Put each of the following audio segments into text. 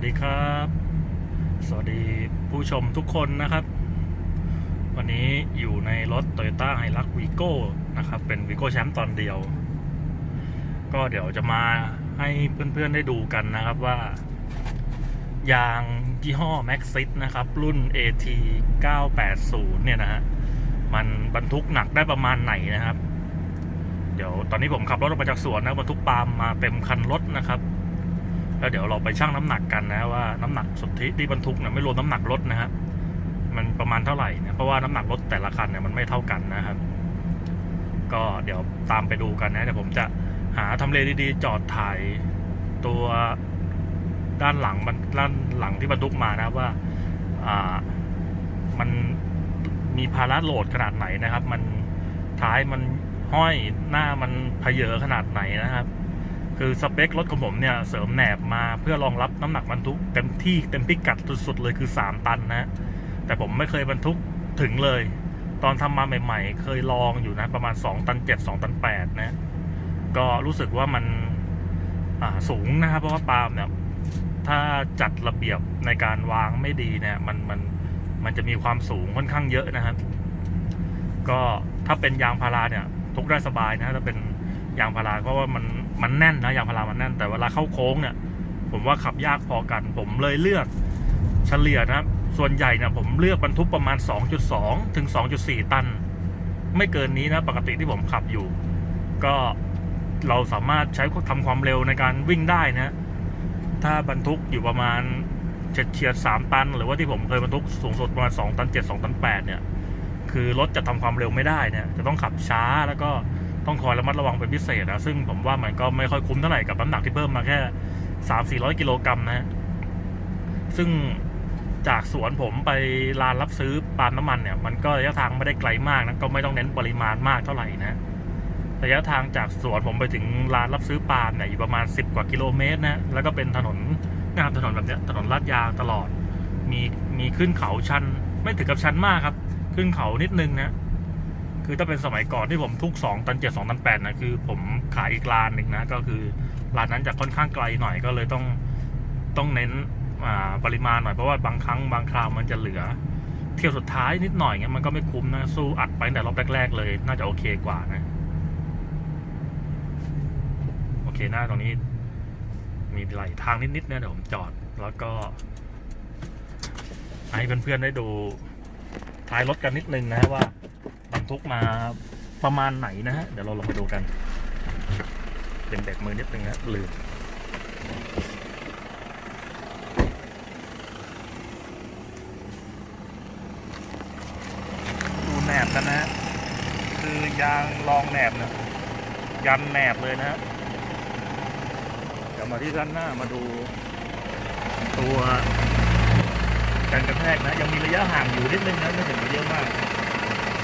วัสดีครับ สวัสดีผู้ชมทุกคนนะครับ วันนี้อยู่ในรถ Toyota h i l u x v i g o นะครับ เป็น v i g o แชมป์ตอนเดียว ก็เดี๋ยวจะมาให้เพื่อนๆได้ดูกันนะครับว่า ยางยี่ห้อ Maxxis นะครับ รุ่น AT 980 เนี่ยนะฮะ มันบรรทุกหนักได้ประมาณไหนนะครับ เดี๋ยวตอนนี้ผมขับรถออกมาจากสวนนะบรรทุกปาล์มมาเต็มคันรถนะครับ แล้วเดี๋ยวเราไปชั่งน้ำหนักกันนะว่าน้ำหนักสุทธิที่บรรทุกเนะไม่รวมน้ำหนักรถนะฮะมันประมาณเท่าไหร่เนี่ยเพราะว่าน้ำหนักรถแต่ละคันเนี่ยมันไม่เท่ากันนะครับ ก็เดี๋ยวตามไปดูกันนะเดี๋ยวผมจะหาทำเลดีๆ จอดถ่ายตัวด้านหลังมันด้านหลังที่บรรทุกมานะว่าอ่ามันมีภาระโหลดขนาดไหนนะครับ มันท้ายมันห้อยหน้ามันเพเยอขนาดไหนนะครับ คือสเปครถของผมเนี่ยเสริมแหนบมาเพื่อรองรับน้ำหนักบรรทุกเต็มที่เต็มพิกัดสุดๆเลยคือ 3 ตันนะ แต่ผมไม่เคยบรรทุกถึงเลย ตอนทำมาใหม่ๆ เคยลองอยู่นะประมาณ 2 ตัน7 2 ตัน8นะ ก็รู้สึกว่ามันอ่าสูงนะครับเพราะว่าปาล์มเนี่ยถ้าจัดระเบียบในการวางไม่ดีเนี่ยมันมันมันจะมีความสูงค่อนข้างเยอะนะครับ ก็ถ้าเป็นยางพาราเนี่ยทุกได้สบายนะถ้าเป็นยางพาราเพราะว่ามัน มันแน่นนะยางพารามันแน่น แต่เวลาเข้าโค้งเนี่ย ผมว่าขับยากพอกัน ผมเลยเลือกเฉลี่ยนะครับ ส่วนใหญ่เนี่ยผมเลือกบรรทุกประมาณ 2.2 ถึง 2.4 ตัน ไม่เกินนี้นะ ปกติที่ผมขับอยู่ ก็เราสามารถใช้ทำความเร็วในการวิ่งได้นะ ถ้าบรรทุกอยู่ประมาณเฉียดเฉียดสามตัน หรือว่าที่ผมเคยบรรทุกสูงสุดประมาณ2ตัน7 2ตัน8เนี่ย คือรถจะทำความเร็วไม่ได้เนี่ย จะต้องขับช้าแล้วก็ ต้องคอยระมัดระวังเป็นพิเศษนะซึ่งผมว่ามันก็ไม่ค่อยคุ้มเท่าไหร่กับน้ำหนักที่เพิ่มมาแค่สามสี่ร้อยกิโลกรัมนะซึ่งจากสวนผมไปลานรับซื้อปาล์มน้ำมันเนี่ย มันก็ระยะทางไม่ได้ไกลมากนะก็ไม่ต้องเน้นปริมาณมากเท่าไหร่นะระยะทางจากสวนผมไปถึงลานรับซื้อปาล์มเนี่ยอยู่ประมาณสิบกว่ากิโลเมตรนะแล้วก็เป็นถนนนะครับถนนแบบเนี้ยถนนลาดยางตลอด มีมีขึ้นเขาชัน ไม่ถึงกับชันมากครับ ขึ้นเขานิดนึงนะ คือถ้าเป็นสมัยก่อนที่ผมทุกสองตันเจ็ดสองตันแปดนะคือ ผมขายอีกร้านหนึ่งนะก็คือร้านนั้นจะค่อนข้างไกลหน่อยก็เลยต้องต้องเน้นปริมาณหน่อยเพราะว่าบางครั้งบางคราวมันจะเหลือ เที่ยวสุดท้ายนิดหน่อยเงี้ยมันก็ไม่คุ้มนะสู้อัดไปแต่รอบแรก ๆ เลย น่าจะโอเคกว่านะโอเคหน้าตรงนี้ มีไหลทางนิดๆเนี่ยเดี๋ยวผมจอด แล้วก็ให้เพื่อนๆได้ดูท้ายรถกันนิดนึงนะว่า ทุกมาประมาณไหนนะฮะ เดี๋ยวเราลองมาดูกันเบ่งแบกมือนิดนึงนะลืมดูแหนบกันนะ คือยางรองแหนบนะยันแหนบเลยนะฮะเดี๋ยวมาที่ด้านหน้ามาดูตัวการกระแทกนะ ยังมีระยะห่างอยู่นิดนึงนะไม่ถึงกับเยอะมาก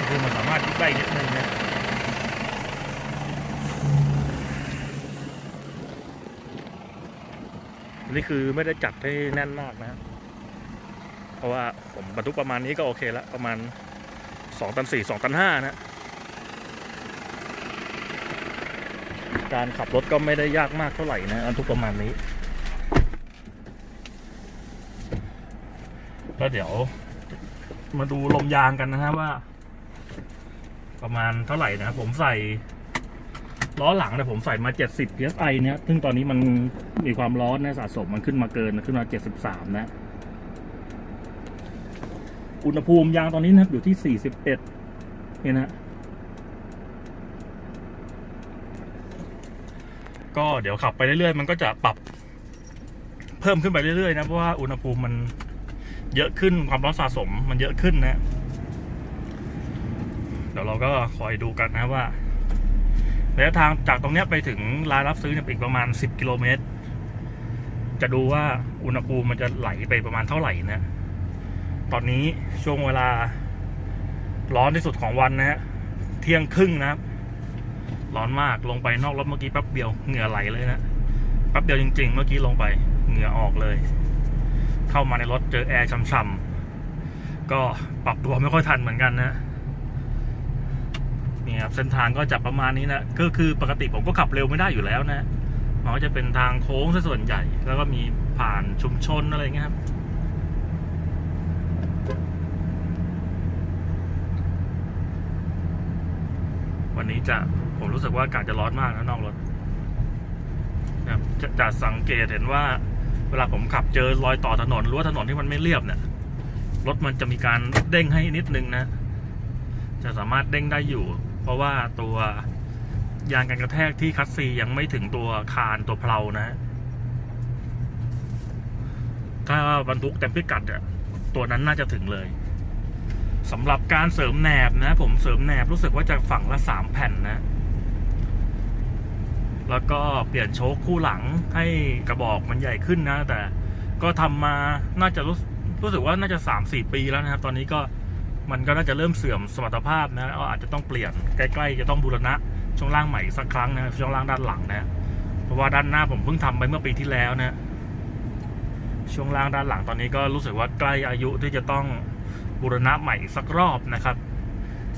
คือมันสามารถยึดได้นิดนึงนะนี่คือไม่ได้จัดให้แน่นมากนะเพราะว่าผมบรรทุกประมาณนี้ก็โอเคแล้วประมาณสองตันสี่สองตันห้านะ การขับรถก็ไม่ได้ยากมากเท่าไหร่นะบรรทุกประมาณนี้ก็เดี๋ยวมาดูลมยางกันนะฮะว่า ประมาณเท่าไหร่นะครับผมใส่ล้อหลังเนี่ยผมใส่มา 70 psi เนี่ยซึ่งตอนนี้มันมีความร้อนนะสะสมมันขึ้นมาเกินขึ้นมา 73 นะ อุณหภูมิยางตอนนี้นะครับอยู่ที่ 41 เนี่ยนะ ก็เดี๋ยวขับไปเรื่อยๆ มันก็จะปรับเพิ่มขึ้นไปเรื่อยๆ นะ เพราะว่าอุณหภูมิมันเยอะขึ้นความร้อนสะสมมันเยอะขึ้นนะ เดี๋ยวเราก็คอยดูกันนะว่าระยะทางจากตรงนี้ไปถึงร้านรับซื้อเนี่ยอีกประมาณ 10 กิโลเมตร จะดูว่าอุณหภูมิมันจะไหลไปประมาณเท่าไหร่นะตอนนี้ช่วงเวลาร้อนที่สุดของวันนะฮะเที่ยงครึ่งนะครับ ร้อนมากลงไปนอกรถเมื่อกี้แป๊บเดียวเหงื่อไหลเลยนะแป๊บเดียวจริง ๆ เมื่อกี้ลงไปเหงื่อออกเลย เข้ามาในรถเจอแอร์ช่ำๆก็ปรับตัวไม่ค่อยทันเหมือนกันนะ นี่ครับเส้นทางก็จะประมาณนี้นะก็คือปกติผมก็ขับเร็วไม่ได้อยู่แล้วนะมันก็จะเป็นทางโค้งซะส่วนใหญ่ แล้วก็มีผ่านชุมชนอะไรเงี้ยครับวันนี้จะผมรู้สึกว่าอากาศจะร้อนมากนะนอกรถนะครับจะจะสังเกตเห็นว่า เวลาผมขับเจอรอยต่อถนนหรือว่าถนนที่มันไม่เรียบเนี่ยรถมันจะมีการเด้งให้นิดนึงนะ จะสามารถเด้งได้อยู่ เพราะว่าตัวยางกันกระแทกที่คัสซียังไม่ถึงตัวคานตัวเพลานะถ้าบรรทุกเต็มพิกัดอะตัวนั้นน่าจะถึงเลยสำหรับการเสริมแหนบนะ ผมเสริมแหนบรู้สึกว่าจะฝั่งละสามแผ่นนะ แล้วก็เปลี่ยนโชคคู่หลังให้กระบอกมันใหญ่ขึ้นนะ แต่ก็ทำมาน่าจะรู้รู้สึกว่าน่าจะสามสี่ปีแล้วนะครับ ตอนนี้ก็ มันก็น่าจะเริ่มเสื่อมสมรรถภาพนะอาจจะต้องเปลี่ยนใกล้ๆจะต้องบูรณะช่วงล่างใหม่สักครั้งนะช่วงล่างด้านหลังนะเพราะว่าด้านหน้าผมเพิ่งทำไปเมื่อปีที่แล้วนะช่วงล่างด้านหลังตอนนี้ก็รู้สึกว่าใกล้อายุที่จะต้องบูรณะใหม่สักรอบนะครับ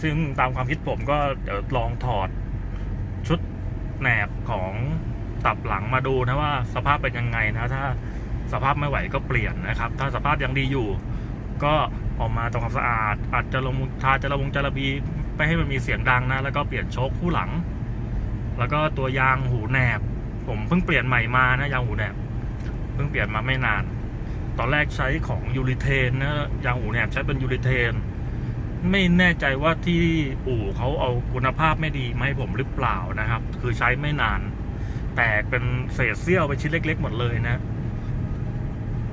ซึ่งตามความคิดผมก็เดี๋ยวลองถอดชุดแหนบของตับหลังมาดูนะว่าสภาพเป็นยังไงนะถ้าสภาพไม่ไหวก็เปลี่ยนนะครับ ถ้าสภาพยังดีอยู่ ก็ ออกมาทำความสะอาดอาจจะลงทาจะระวงจะระบีไม่ให้มันมีเสียงดังนะ แล้วก็เปลี่ยนโชคคู่หลัง แล้วก็ตัวยางหูแหนบ ผมเพิ่งเปลี่ยนใหม่มานะยางหูแหนบเพิ่งเปลี่ยนมาไม่นาน ตอนแรกใช้ของยูริเทนนะยางหูแหนบใช้เป็นยูริเทน ไม่แน่ใจว่าที่อู่เขาเอาคุณภาพไม่ดีมาให้ผมหรือเปล่านะครับ คือใช้ไม่นาน แตกเป็นเศษเสี้ยวไปชิ้นเล็ก ๆ หมดเลยนะ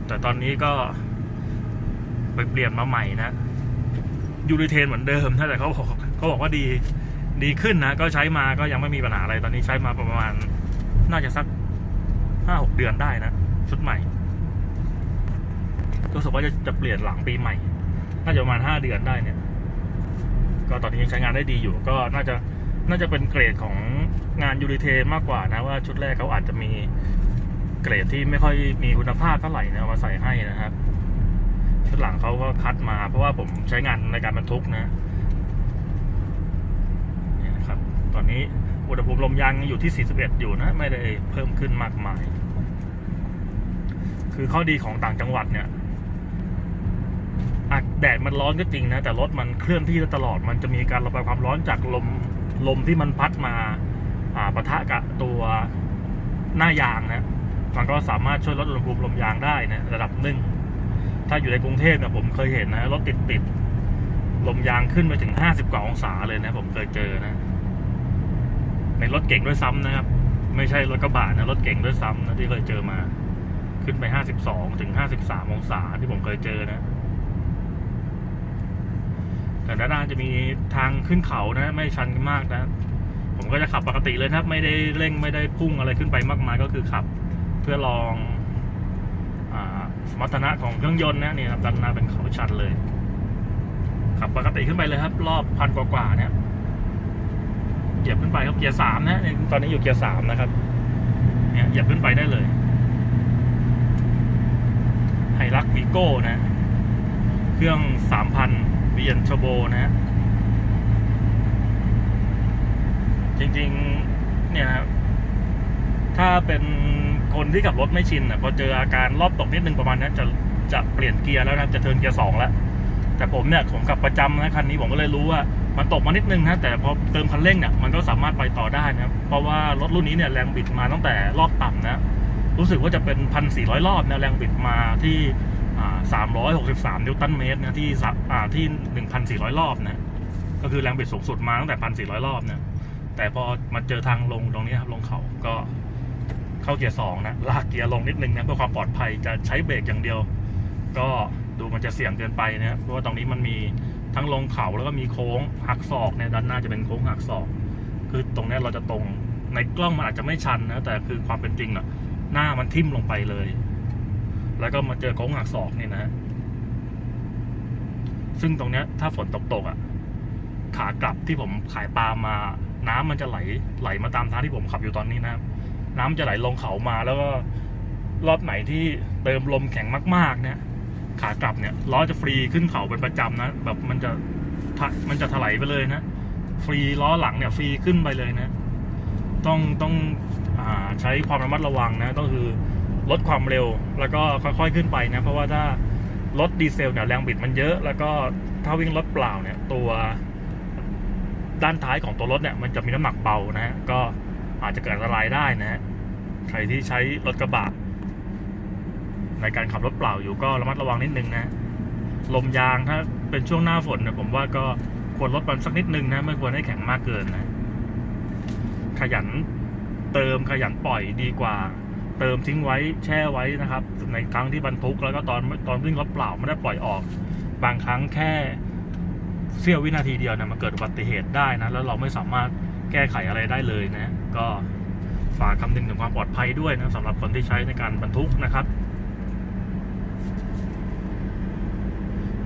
แต่ตอนนี้ก็ ไปเปลี่ยนมาใหม่นะยูริเทนเหมือนเดิมนะแต่เขาบอกเขาบอกว่าดีดีขึ้นนะ ก็ใช้มาก็ยังไม่มีปัญหาอะไรตอนนี้ใช้มาประมาณ น่าจะสักห้าหกเดือนได้นะ ชุดใหม่รู้สึกว่าจะจะเปลี่ยนหลังปีใหม่ น่าจะประมาณห้าเดือนได้เนี่ย ก็ตอนนี้ยังใช้งานได้ดีอยู่ ก็น่าจะน่าจะเป็นเกรดของงานยูริเทนมากกว่านะว่าชุดแรกเขาอาจจะมีเกรดที่ไม่ค่อยมีคุณภาพเท่าไหร่นะมาใส่ให้นะครับ ชุดหลังเขาก็คัดมา เพราะว่าผมใช้งานในการบรรทุกนะนี่นะครับ ตอนนี้อุณหภูมิลมยางอยู่ที่ 41 อยู่นะ ไม่ได้เพิ่มขึ้นมากมาย คือข้อดีของต่างจังหวัดเนี่ยอะแดดมันร้อนก็จริงนะ แต่รถมันเคลื่อนที่ตลอด มันจะมีการระบายความร้อนจากลมลมที่มันพัดมาอ่าปะทะกับตัวหน้ายางนะมันก็สามารถช่วยลดอุณหภูมิลมยางได้นะระดับหนึ่ง ถ้าอยู่ในกรุงเทพเนี่ยผมเคยเห็นนะรถติดติดลมยางขึ้นไปถึงห้าสิบกว่าองศาเลยนะผมเคยเจอนะ ในรถเก่งด้วยซ้ำนะครับ ไม่ใช่รถกระบะนะรถเก่งด้วยซ้ำนะที่เคยเจอมา ขึ้นไปห้าสิบสองถึงห้าสิบสามองศาที่ผมเคยเจอนะแต่ด้านหน้าจะมีทางขึ้นเขานะ ไม่ชันมากนะ ผมก็จะขับปกติเลยนะครับไม่ได้เร่งไม่ได้พุ่งอะไรขึ้นไปมากมายก็คือขับ เพื่อลอง สมรรถนะของเครื่องยนต์นะนี่ครับด้านหน้าเป็นเขาชันเลย ขับปกติขึ้นไปเลยครับ รอบพันกว่าๆเนี่ยเหยียบขึ้นไปครับเกียร์สามนะตอนนี้อยู่เกียร์สามนะครับ เนี่ยเหยียบขึ้นไปได้เลยไฮรักวีโก้นะ เครื่องสามพันเบียนโชโบนะฮะจริงๆ เนี่ยนะครับถ้าเป็น คนที่ขับรถไม่ชินอะพอเจออาการรอบตกนิดนึงประมาณนี้จะจะเปลี่ยนเกียร์แล้วนะจะเทิร์นเกียร์สองแล้วแต่ผมเนี่ยผมขับประจำนะคันนี้ผมก็เลยรู้ว่ามันตกมานิดนึงนะแต่พอเติมคันเร่งเนี่ยมันก็สามารถไปต่อได้นะเพราะว่ารถรุ่นนี้เนี่ยแรงบิดมาตั้งแต่รอบต่ำนะรู้สึกว่าจะเป็นพันสี่ร้อยรอบนะแรงบิดมาที่สามร้อยหกสิบสามนิวตันเมตรนะที่สักอ่าที่หนึ่งพันสี่ร้อยรอบนะก็คือแรงบิดสูงสุดมาตั้งแต่พันสี่ร้อยรอบนะแต่พอมาเจอทางลงตรงนี้ครับลงเขาก็ เข้าเกียร์สองนะลากเกียร์ลงนิดนึงนะเพื่อความปลอดภัยจะใช้เบรกอย่างเดียว ก็ดูมันจะเสี่ยงเกินไปนะเพราะว่าตรงนี้มันมีทั้งลงเขาแล้วก็มีโค้งหักศอกเนี่ยด้านหน้าจะเป็นโค้งหักศอก คือตรงนี้เราจะตรงในกล้องมันอาจจะไม่ชันนะแต่คือความเป็นจริงอะหน้ามันทิ่มลงไปเลย แล้วก็มาเจอโค้งหักศอกนี่นะฮะซึ่งตรงเนี้ยถ้าฝนตกตกๆอะขากลับที่ผมขายปลามา น้ำมันจะไหลไหลมาตามทางที่ผมขับอยู่ตอนนี้นะครับ น้ำจะไหลลงเขามาแล้วก็รอบไหนที่เติมลมแข็งมาก ๆ เนี่ย ขากลับเนี่ยล้อจะฟรีขึ้นเขาเป็นประจำนะแบบมันจะมันจะถลายไปเลยนะฟรีล้อหลังเนี่ยฟรีขึ้นไปเลยนะ ต้องต้องอใช้ความระมัดระวังนะต้องคือลดความเร็วแล้วก็ค่อยๆขึ้นไปนะ เพราะว่าถ้ารถดีเซลเนี่ยแรงบิดมันเยอะ แล้วก็ถ้าวิ่งรถเปล่าเนี่ย ตัวด้านท้ายของตัวรถเนี่ย มันจะมีน้ำหนักเบานะฮะก็ อาจจะเกิดอันตรายได้นะฮะใครที่ใช้รถกระบะในการขับรถเปล่าอยู่ก็ระมัดระวังนิดนึงนะลมยางถ้าเป็นช่วงหน้าฝนเนี่ยผมว่าก็ควรลดมันสักนิดนึงนะไม่ควรให้แข็งมากเกินนะ ขยันเติมขยันปล่อยดีกว่า เติมทิ้งไว้แช่ไว้นะครับ ในครั้งที่บรรทุกแล้วก็ตอนตอนวิ่งรถเปล่าไม่ได้ปล่อยออก บางครั้งแค่เสี้ยววินาทีเดียวเนี่ยมันเกิดอุบัติเหตุได้นะแล้วเราไม่สามารถแก้ไขอะไรได้เลยนะ ก็ฝากคำนึงถึงความปลอดภัยด้วยนะสำหรับคนที่ใช้ในการบรรทุกนะครับ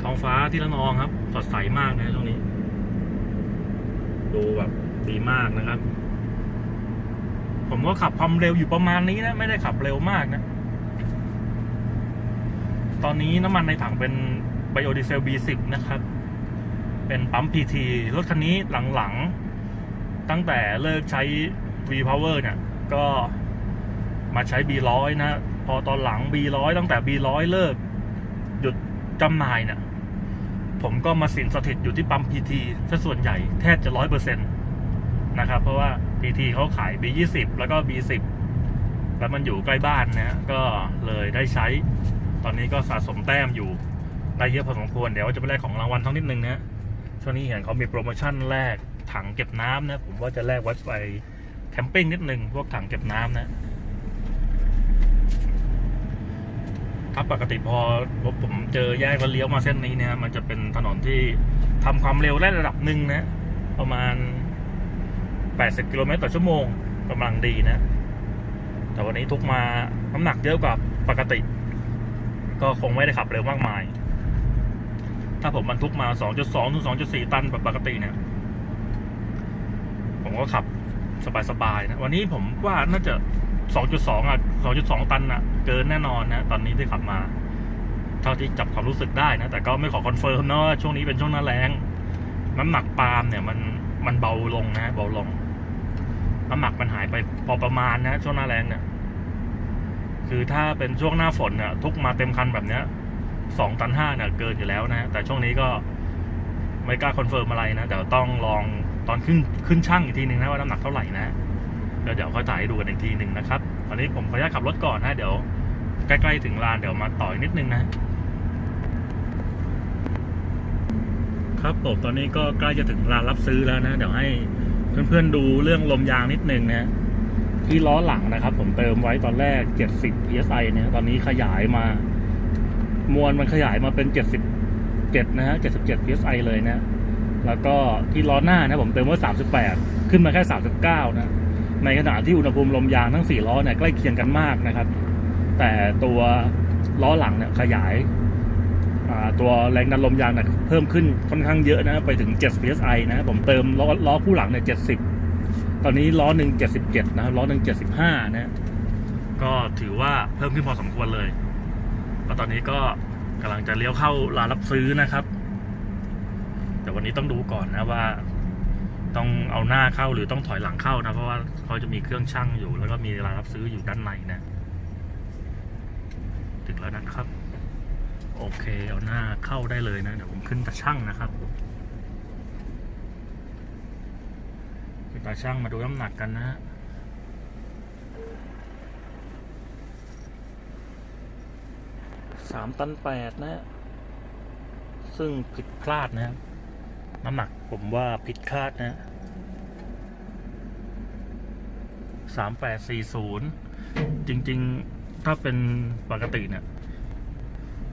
ท้องฟ้าที่ละนองครับ สดใสมากนะช่วงนี้ ดูแบบดีมากนะครับ ผมก็ขับความเร็วอยู่ประมาณนี้นะ ไม่ได้ขับเร็วมากนะ ตอนนี้น้ำมันในถังเป็นไบโอดีเซล B10 นะครับ เป็นปั๊ม PT รถคันนี้หลังๆ ตั้งแต่เลิกใช้ V Power เนี่ย ก็มาใช้ B100 นะ พอตอนหลัง B100 ตั้งแต่ B100 เลิก หยุดจำหน่ายเนี่ย ผมก็มาสินสถิตอยู่ที่ปั๊ม PT ซะส่วนใหญ่แทบจะร้อยเปอร์เซ็นต์นะครับ เพราะว่า PT เขาขาย B20 แล้วก็ B10 แล้วมันอยู่ใกล้บ้านนะ ก็เลยได้ใช้ ตอนนี้ก็สะสมแต้มอยู่ได้เยอะพอสมควร เดี๋ยวจะไปแลกของรางวัลทั้งนิดนึงนะช่วงนี้เห็นเขามีโปรโมชั่นแลกถังเก็บน้ำนะ ผมว่าจะแลกไว้ไป แคมปิ้งนิดหนึ่งพวกถังเก็บน้ำนะ ครับปกติพอผมเจอแยกแล้วเลี้ยวมาเส้นนี้เนี่ย มันจะเป็นถนนที่ทำความเร็วได้ระดับหนึ่งนะ ประมาณ 80 กิโลเมตรต่อชั่วโมงกำลังดีนะ แต่วันนี้ทุกมาน้ำหนักเยอะกว่าปกติ ก็คงไม่ได้ขับเร็วมากมาย ถ้าผมบรรทุกมา 2.2ถึง2.4 ตันแบบปกติเนี่ย ผมก็ขับ สบายๆนะวันนี้ผมว่าน่าจะ 2.2 อะ 2.2 ตันอะ เกินแน่นอนนะตอนนี้ที่ขับมา เท่าที่จับความรู้สึกได้นะ แต่ก็ไม่ขอคอนเฟิร์มนะว่าช่วงนี้เป็นช่วงหน้าแรงน้ำหนักปาล์มเนี่ยมันมันเบาลงนะเบาลง น้ำหนักมันหายไปพอประมาณนะ ช่วงหน้าแรงเนี่ยคือถ้าเป็นช่วงหน้าฝนเนี่ยทุกมาเต็มคันแบบเนี้ยสองตันห้าเนี่ยเกินอยู่แล้วนะ แต่ช่วงนี้ก็ไม่กล้าคอนเฟิร์มอะไรนะเดี๋ยวต้องลอง ตอนขึ้นขึ้นช่างอีกทีหนึ่งนะว่าน้ำหนักเท่าไหร่นะแล้วเดี๋ยวค่อยถ่ายให้ดูกันอีกทีหนึ่งนะครับตอนนี้ผมขออนุญาตขับรถก่อนนะเดี๋ยวใกล้ๆถึงลานเดี๋ยวมาต่ออีกนิดนึงนะ ครับผมตอนนี้ก็ใกล้จะถึงลานรับซื้อแล้วนะ เดี๋ยวให้เพื่อนๆดูเรื่องลมยางนิดนึงนะที่ล้อหลังนะครับ ผมเติมไว้ตอนแรก 70 psi เนี่ยตอนนี้ขยายมามวลมันขยายมาเป็น 77 นะฮะ 77 psi เลยนะ แล้วก็ที่ล้อหน้านะผมเติมไว้38 ขึ้นมาแค่ 39 นะ ในขณะที่อุณหภูมิลมยางทั้ง 4 ล้อเนี่ยใกล้เคียงกันมากนะครับ แต่ตัวล้อหลังเนี่ยขยายตัวแรงดันลมยางเนี่ยเพิ่มขึ้นค่อนข้างเยอะนะไปถึง 7 psi นะผมเติมล้อล้อคู่หลังเนี่ย 70 ตอนนี้ล้อหนึ่ง77 นะล้อหนึ่ง75 นะ ก็ถือว่าเพิ่มขึ้นพอสมควรเลยแล้วตอนนี้ก็กำลังจะเลี้ยวเข้าร้านรับซื้อนะครับ วันนี้ต้องดูก่อนนะว่า ต้องเอาหน้าเข้าหรือต้องถอยหลังเข้านะ เพราะว่าเขาจะมีเครื่องช่างอยู่ แล้วก็มีร้านรับซื้ออยู่ด้านในนะถึงแล้วนะครับ โอเค เอาหน้าเข้าได้เลยนะ เดี๋ยวผมขึ้นตาช่างนะครับขึ้นตาช่างมาดูน้ำหนักกันนะฮะสามตันแปดนะฮะซึ่งผิดพลาดนะครับ น้ำหนักผมว่าผิดคาดนะสามแปดสี่ศูนย์จริง ๆ ถ้าเป็นปกติเนี่ย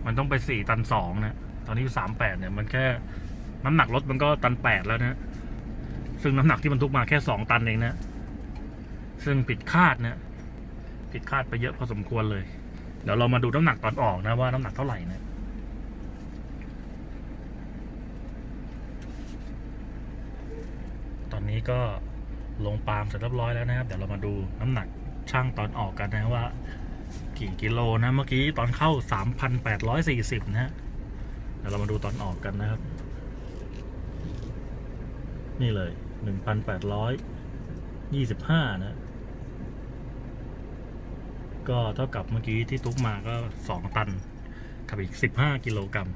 มันต้องไปสี่ตันสองนะ ตอนนี้สามแปดเนี่ย มันแค่น้ำหนักรถมันก็ตันแปดแล้วนะ ซึ่งน้ำหนักที่มันทุกมาแค่สองตันเองนะ ซึ่งผิดคาดนะ ผิดคาดไปเยอะพอสมควรเลย เดี๋ยวเรามาดูน้ำหนักตอนออกนะว่าน้ำหนักเท่าไหร่นะ ตอนนี้ ก็ลงปาล์มเสร็จเรียบร้อยแล้วนะครับ เดี๋ยวเรามาดูน้ำหนักช่างตอนออกกันนะว่ากี่กิโลนะเมื่อกี้ตอนเข้า 3,840 นะฮะเดี๋ยวเรามาดูตอนออกกันนะครับ นี่เลย 1,825 นะ ก็เท่ากับเมื่อกี้ที่ทุกมาก็สองตันกับอีกสิบห้ากิโลกรัม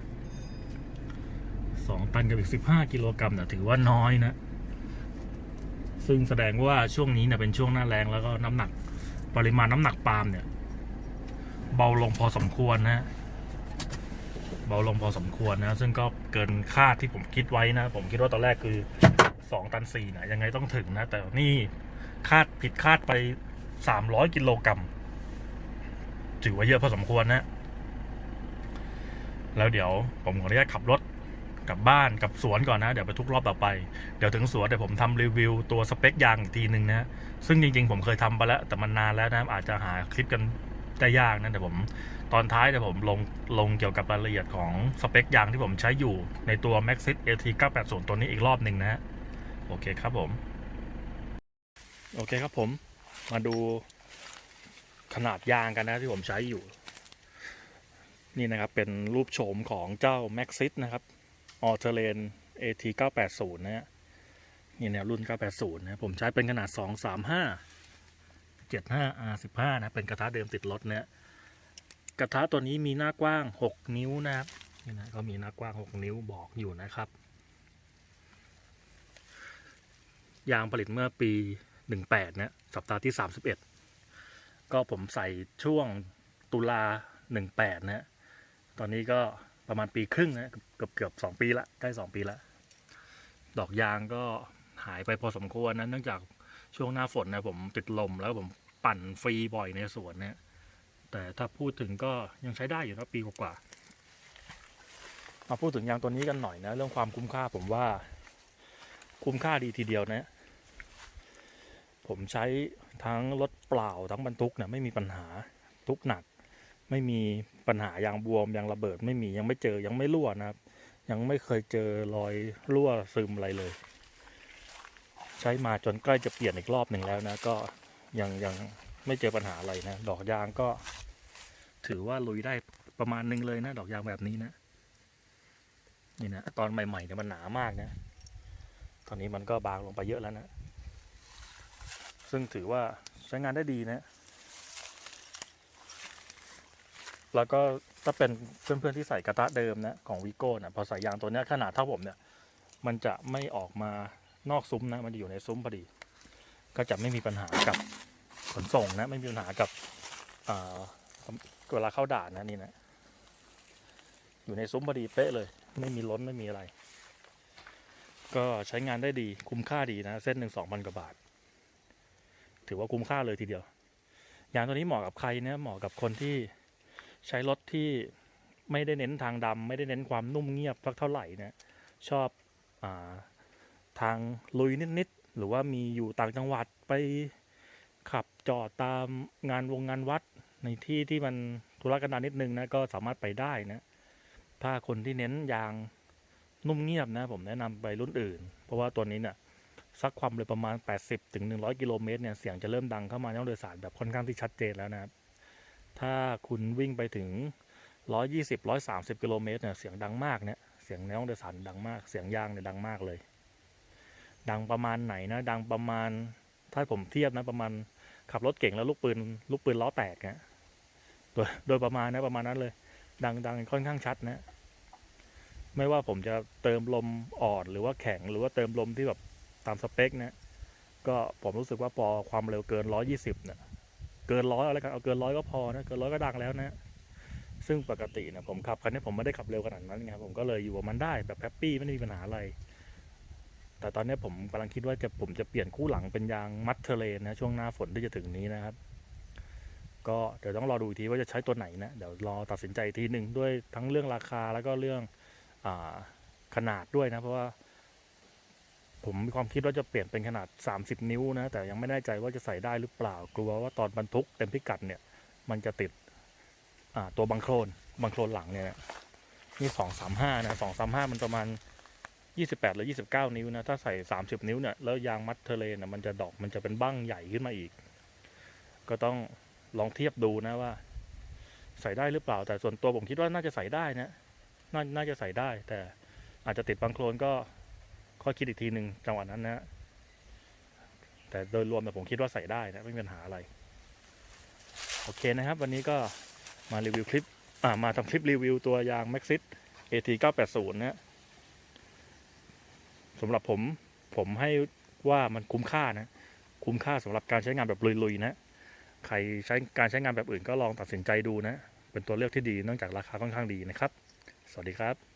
สองตันกับอีกสิบห้ากิโลกรัมเนี่ยถือว่าน้อยนะ ซึ่งแสดงว่าช่วงนี้เนี่ยเป็นช่วงหน้าแรงแล้วก็น้ำหนักปริมาณน้ำหนักปาล์มเนี่ย เบาลงพอสมควรนะ เบาลงพอสมควรนะ ซึ่งก็เกินคาดที่ผมคิดไว้นะ ผมคิดว่าตอนแรกคือสองตันสี่นะยังไงต้องถึงนะ แต่นี่คาดผิดคาดไปสามร้อยกิโลกรัมถือว่าเยอะพอสมควรนะ แล้วเดี๋ยวผมขออนุญาตขับรถ กลับบ้านกับสวนก่อนนะ เดี๋ยวไปทุกรอบต่อไป เดี๋ยวถึงสวนเดี๋ยวผมทำรีวิวตัวสเปคยางอีกทีหนึ่งนะ ซึ่งจริงๆ ผมเคยทำไปแล้วแต่มันนานแล้วนะอาจจะหาคลิปกันได้ยากนะแต่ผมตอนท้ายเดี๋ยวผมลงลงเกี่ยวกับรายละเอียดของสเปคยางที่ผมใช้อยู่ในตัว Maxxis AT 980 ตัวนี้อีกรอบหนึ่งนะโอเคครับผม โอเคครับผม มาดูขนาดยางกันนะที่ผมใช้อยู่ นี่นะครับเป็นรูปโฉมของเจ้า Maxxis นะครับ All Terrain AT 980นะฮะนี่แนวรุ่น 980 นะผมใช้เป็นขนาด 235 75 R15 นะเป็นกระทะเดิมติดรถเนี่ยกระทะตัวนี้มีหน้ากว้าง 6 นิ้วนะครับนี่นะก็มีหน้ากว้าง 6 นิ้วบอกอยู่นะครับ ยางผลิตเมื่อปี 18 นะสัปดาห์ที่ 31 ก็ผมใส่ช่วงตุลา 18 นะ ตอนนี้ก็ ประมาณปีครึ่งนะเกือบเกือบสองปีละใกล้สองปีละดอกยางก็หายไปพอสมควรนะเนื่องจากช่วงหน้าฝนนะผมติดลมแล้วผมปั่นฟรีบ่อยในสวนเนี่ย แต่ถ้าพูดถึงก็ยังใช้ได้อยู่นะปีกว่ามาพูดถึงยางตัวนี้กันหน่อยนะ เรื่องความคุ้มค่าผมว่า คุ้มค่าดีทีเดียวนะ ผมใช้ทั้งรถเปล่าทั้งบรรทุกเนี่ยไม่มีปัญหาทุกหนัก ไม่มีปัญหายางบวมยางระเบิดไม่มียังไม่เจอยังไม่รั่วนะครับ ยังไม่เคยเจอรอยรั่วซึมอะไรเลย ใช้มาจนใกล้จะเปลี่ยนอีกรอบหนึ่งแล้วนะ ก็ยังยังไม่เจอปัญหาอะไรนะ ดอกยางก็ ถือว่าลุยได้ประมาณหนึงเลยนะ ดอกยางแบบนี้นะนี่นะตอนใหม่ๆเนี่ยมันหนามากนะตอนนี้มันก็บางลงไปเยอะแล้วนะ ซึ่งถือว่าใช้งานได้ดีนะ แล้วก็ถ้าเป็นเพื่อนๆที่ใส่กระทะเดิมนะของวีโก้นะพอใส่ยางตัวนี้ขนาดเท่าผมเนี่ย มันจะไม่ออกมานอกซุ้มนะ มันจะอยู่ในซุ้มพอดี ก็จะไม่มีปัญหากับขนส่งนะ ไม่มีปัญหากับเวลาเข้าด่านนะนี่นะ อยู่ในซุ้มพอดีเป๊ะเลย ไม่มีล้นไม่มีอะไร ก็ใช้งานได้ดีคุ้มค่าดีนะ เส้นหนึ่งสองพันกว่าบาท ถือว่าคุ้มค่าเลยทีเดียว ยางตัวนี้เหมาะกับใครเนี่ยเหมาะกับคนที่ ใช้รถที่ไม่ได้เน้นทางดำไม่ได้เน้นความนุ่มเงียบสักเท่าไหร่นะชอบอาทางลุยนิดๆหรือว่ามีอยู่ต่างจังหวัดไปขับจอดตามงานวงงานวัดในที่ที่มันธุรกันดารนิดนึงนะก็สามารถไปได้นะถ้าคนที่เน้นยางนุ่มเงียบนะ ผมแนะนำไปรุ่นอื่น เพราะว่าตัวนี้เนี่ยสักความเร็วประมาณ 80ถึง100 กิโลเมตรเนี่ยเสียงจะเริ่มดังเข้ามาในห้องโดยสารแบบค่อนข้างที่ชัดเจนแล้วนะครับ ถ้าคุณวิ่งไปถึง 120 130 กิโลเมตรเนี่ยเสียงดังมากเนี่ยเสียงในห้องโดยสารดังมากเสียงยางเนี่ยดังมากเลย ดังประมาณไหนนะดังประมาณถ้าผมเทียบนะประมาณขับรถเก่งแล้วลูกปืนลูกปืนล้อแตกนะโดยโดยประมาณนะประมาณนั้นเลย ดังดังค่อนข้างชัดนะไม่ว่าผมจะเติมลมอ่อนหรือว่าแข็งหรือว่าเติมลมที่แบบตามสเปคนะก็ผมรู้สึกว่าพอความเร็วเกิน 120เนี่ย เกินร้อยเอาแล้วกันเอาเกินร้อยก็พอนะเกินร้อยก็ดังแล้วนะซึ่งปกติเนี่ยผมขับคันนี้ผมไม่ได้ขับเร็วขนาดนั้นไงผมก็เลยอยู่กับมันได้แบบแฮปปี้ไม่ได้มีปัญหาอะไร แต่ตอนนี้ผมกำลังคิดว่าจะผมจะเปลี่ยนคู่หลังเป็นยางมัดเทเลนนะช่วงหน้าฝนที่จะถึงนี้นะครับ ก็เดี๋ยวต้องรอดูอีกทีว่าจะใช้ตัวไหนนะเดี๋ยวรอตัดสินใจอีกทีหนึ่งด้วยทั้งเรื่องราคาแล้วก็เรื่องอขนาดด้วยนะเพราะว่า ผมมีความคิดว่าจะเปลี่ยนเป็นขนาด 30 นิ้วนะ แต่ยังไม่แน่ใจว่าจะใส่ได้หรือเปล่า กลัวว่าตอนบรรทุกเต็มพิกัดเนี่ย มันจะติดตัวบังโคลนบังโคลนหลังเนี่ยนี่สองสามห้านะสองสามห้ามันประมาณ28หรือ29นิ้วนะ ถ้าใส่30นิ้วเนี่ย แล้วยางมัดเทเลนนะมันจะดอกมันจะเป็นบั้งใหญ่ขึ้นมาอีก ก็ต้องลองเทียบดูนะว่า ใส่ได้หรือเปล่า แต่ส่วนตัวผมคิดว่าน่าจะใส่ได้นะนาน่าจะใส่ได้ แต่อาจจะติดบังโคลนก็ ข้อคิดอีกทีหนึ่งจังหวะนั้นนะแต่โดยรวมเนี่ผมคิดว่าใส่ได้นะไม่มีปัญหาอะไร โอเคนะครับ วันนี้ก็มารีวิวคลิปอ่ามาทำคลิปรีวิวตัวยาง Maxxis AT 980นะสำหรับผมผมให้ว่ามันคุ้มค่านะ คุ้มค่าสำหรับการใช้งานแบบลุยๆนะ ใครใช้การใช้งานแบบอื่นก็ลองตัดสินใจดูนะ เป็นตัวเลือกที่ดีเนื่องจากราคาค่อนข้างดีนะครับ สวัสดีครับ